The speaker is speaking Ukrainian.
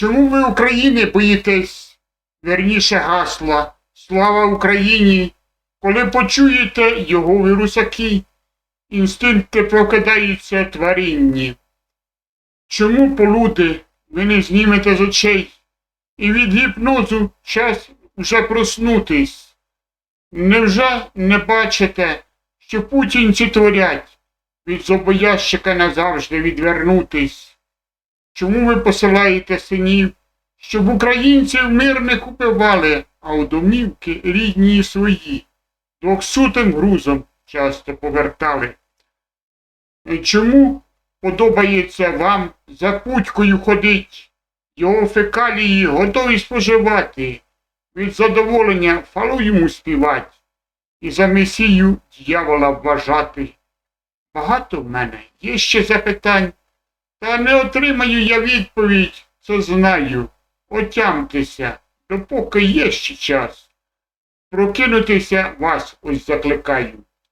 Чому ви України боїтесь? Верніше гасла Слава Україні! Коли почуєте його ви інстинкти прокидаються тваринні. Чому, полуди, ви не знімете з очей? І від гіпнозу час уже проснутись. Невже не бачите, що путінці творять від зобоящика назавжди відвернутись? Чому ви посилаєте синів, щоб українців мирних убивали, а у домівки рідні свої, двохсутим грузом часто повертали? Чому подобається вам за путькою ходить, його фекалії готові споживати, від задоволення фалу йому співать. І за месію дьявола вважати? Багато в мене є ще запитань, та не отримаю я відповідь, це знаю. Отямтеся, допоки є ще час. Прокинутися вас ось закликаю.